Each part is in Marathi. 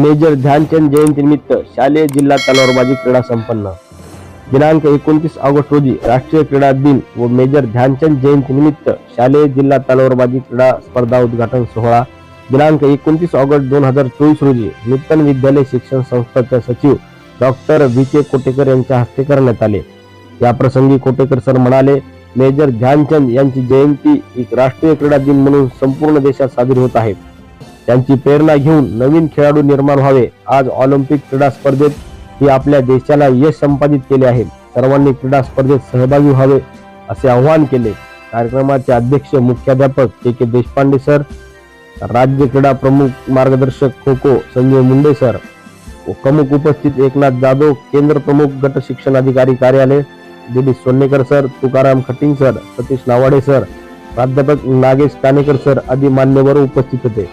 मेजर ध्यानचंद जयंतीनिमित्त शालेय जिल्हा तलवारबाजी क्रीडा संपन्न. दिनांक एकोणतीस ऑगस्ट रोजी राष्ट्रीय क्रीडा दिन व मेजर ध्यानचंद जयंतीनिमित्त शालेय जिल्हा तलवारबाजी क्रीडा स्पर्धा उद्घाटन सोहळा. दिनांक एकोणतीस ऑगस्ट दोन हजार चोवीस रोजी नूतन विद्यालय शिक्षण संस्थाचे सचिव डॉक्टर व्ही के कोटेकर यांच्या हस्ते करण्यात आले. या प्रसंगी कोटेकर सर म्हणाले मेजर ध्यानचंद यांची जयंती एक राष्ट्रीय क्रीडा दिन म्हणून संपूर्ण देशात साजरी होत आहे. त्यांची प्रेरणा घेऊन नवीन खेळाडू निर्माण व्हावे. आज ऑलिम्पिक क्रीडा स्पर्धेत ही आपल्या देशाला यश संपादित केले आहे. सर्वांनी क्रीडा स्पर्धेत सहभागी व्हावे असे आवाहन केले. कार्यक्रमाचे अध्यक्ष मुख्याध्यापक के के देशपांडे सर राज्य क्रीडा प्रमुख मार्गदर्शक खो खो संजय मुंडे सर प्रमुख उपस्थित एकनाथ जाधव केंद्र प्रमुख गट शिक्षण अधिकारी कार्यालय Dilip Sonnekar sir Tukaram Khating sir Satish Navade sir प्राध्यापक नागेश कानेकर सर आदी मान्यवर उपस्थित होते.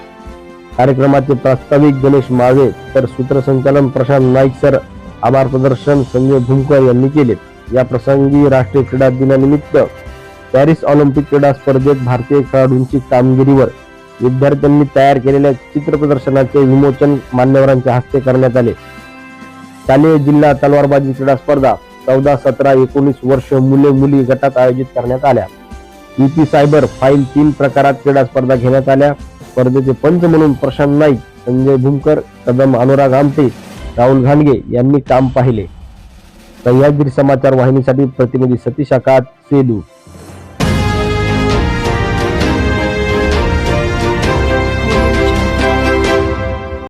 कार्यक्रमाचे प्रास्ताविक गणेश मावे तर सूत्रसंचालन प्रशांत नाईक सर आभार प्रदर्शन संजय भूमकर यांनी केले. या प्रसंगी राष्ट्रीय क्रीडा दिनानिमित्त पॅरिस ऑलिम्पिक क्रीडा स्पर्धेत भारतीय खेळाडूंची कामगिरीवर विद्यार्थ्यांनी तयार केलेल्या चित्र प्रदर्शनाचे विमोचन मान्यवरांच्या हस्ते करण्यात आले. शालेय जिल्हा तलवारबाजी क्रीडा स्पर्धा चौदा सतरा एकोणीस वर्ष मुले मुली गटात आयोजित करण्यात आल्या. ईपी सायबर फाईल तीन प्रकारात क्रीडा स्पर्धा घेण्यात आल्या. स्पर्धेचे पंच म्हणून प्रशांत नाईक संजय भूमकर कदम अनुराग आमटे राहुल घाणगे यांनी काम पाहिले. सह्याद्री समाचार वाहिनीसाठी प्रतिनिधी सतीश आकात सेलू.